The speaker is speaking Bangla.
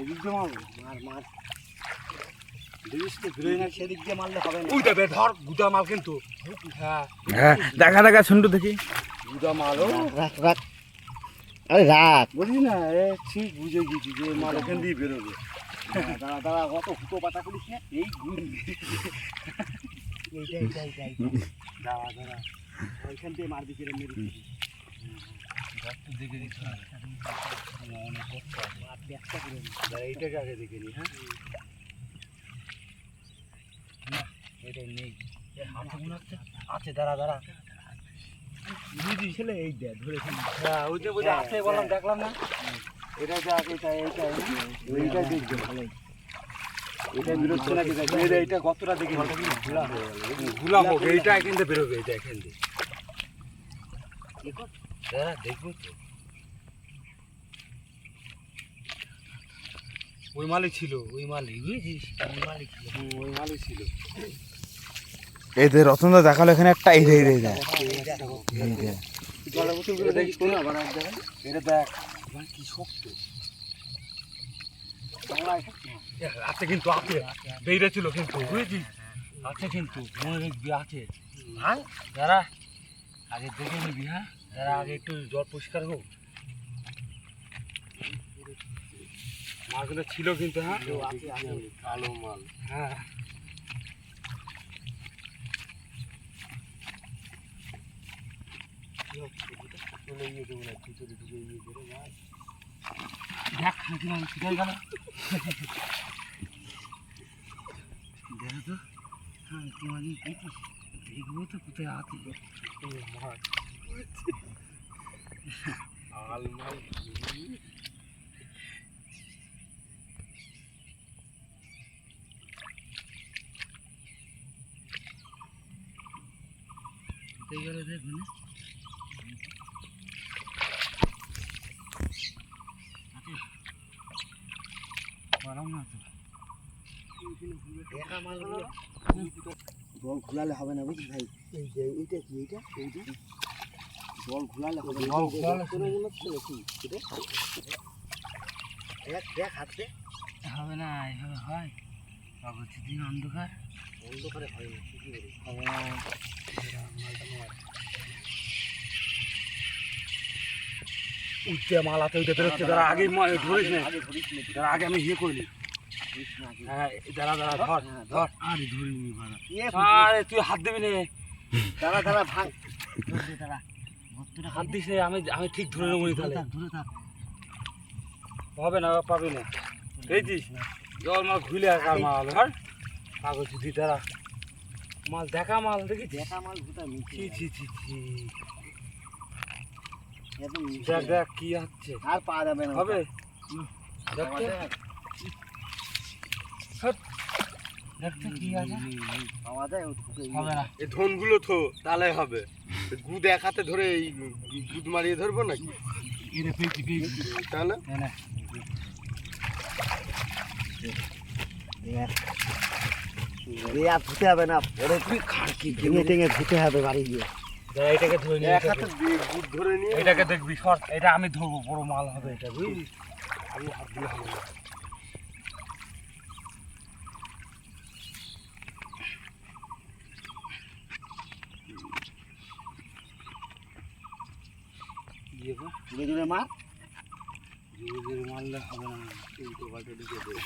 এদিক দিয়ে মারবো? মার মার। দেখিস না সেদিক দিয়ে মারলে হবে না। ওই দেবে ধর গুদা মাল কিন্তু। হ্যাঁ। হ্যাঁ দেখা দেখা শুনটু দেখি। গুদা মালও রাখ রাখ আরে রাখ বুঝলি না এ ঠিক বুঝে গেছি যে মাল এখান দিয়ে বেরোবে। দাঁড়া, দাঁড়া দাঁড়া অত হুটো পাতা করিস না? এই গুড়। দাঁড়া দাঁড়া। ওইখান থেকে মারবি কেড়ে মেরে এইটাকে হ্যাঁ এটা মনে আছে হ্যাঁ যে দেখলাম না এটা দেখ এটা এইটা এইটা দেখবে ভালোই এটা বিরোধ নাকি দেখ এটা এইটা কতটা দেখে ঘোলা হোক এইটা এখান বেরোবে এইটা এখান থেকে দাঁড়া দেখব তো। ওই মালে ছিল ওই মালে বুঝেছিস? ওই মালে ছিল। ওই মালে ছিল। এই যে রতনদা দেখাল এখানে একটা এই রে দেখিস কোন আবার এক জায়গায় এটা দেখ কি শক্ত। আছে কিন্তু আছে। বেড়ে ছিল কিন্তু বুঝেছিস? আছে কিন্তু মনে রাখবি আছে। হ্যাঁ দাঁড়া আগে দেখে নিবি হ্যাঁ? দাঁড়া আগে একটু জল পরিষ্কার হোক। মাছগুলো ছিল কিন্তু হ্যাঁ? আছে, আছে। কালো মাল। হ্যাঁ। চলে গিয়ে দেবো না ভিতরে ঢুকে গিয়ে বেরো মাছ দেখ খাঁটি মাছ কোথায় গেল। দেখো তো। হ্যাঁ তোমার দেখিস দেখব তো কোথায় আছে? মাছ। আল মাল কোথায় না তো একা মাছগুলো হবে না বুঝলি ভাই। এই যে এইটা কি এইটা? এইটা জল ঘুলালে হবে না। জল ঘোলালে কোনো মনে হচ্ছে নাকি দেখ দেখ হাতে হবে না এভাবে হয় কাগজ দিন অন্ধকার অন্ধকারে হয় না কি হবে না উঠতে মালাতে উঠে বেরোচ্ছে দাঁড়া আগে ধরিস না আগে আমি ইয়ে করিনি না হ্যাঁ দাঁড়া দাঁড়া ধর হ্যাঁ, ধর আরে ধরিনি আরে তুই হাত দিবি না দাঁড়া দাঁড়া ভাঙ দাঁড়া ভর্তুটা হাত দিস আমি আমি ঠিক ধরে নেব তাহলে হবে না পাবি না। পেয়েছিস জল মাল ঘুলে আর মাল ধর কাগজ দি দাঁড়া মাল দেখা মাল দেখি দেখা মাল ছি ছি ছি ছি। দেখ দেখ কি হচ্ছে আর পাওয়া যাবে না। হবে? দেখ দেখতে দেখতে কি আছে? পাওয়া যায় হবে না। এই ধনগুলো তো তাহলে হবে। গুদ এক হাতে ধরে এই গুদ মারিয়ে ধরবো নাকি? এটা পেয়েছি পেয়েছি। তাহলে? না না ধুতে হবে না পরে তুই খাড়কি ভেঙে টেঙে ধুতে হবে বাড়ি গিয়ে। এটাকে ধরে নিয়ে দিয়ে ধরে নিয়ে এটাকে দেখবি এটা আমি ধরবো বড় মাল হবে এটা বুঝলি? আমি হাত দিলে হবে না। দিয়ে জোরে জোরে মার। জোরে জোরে মারলে হবে না। উল্টো পাল্টে ঢুকে দেবে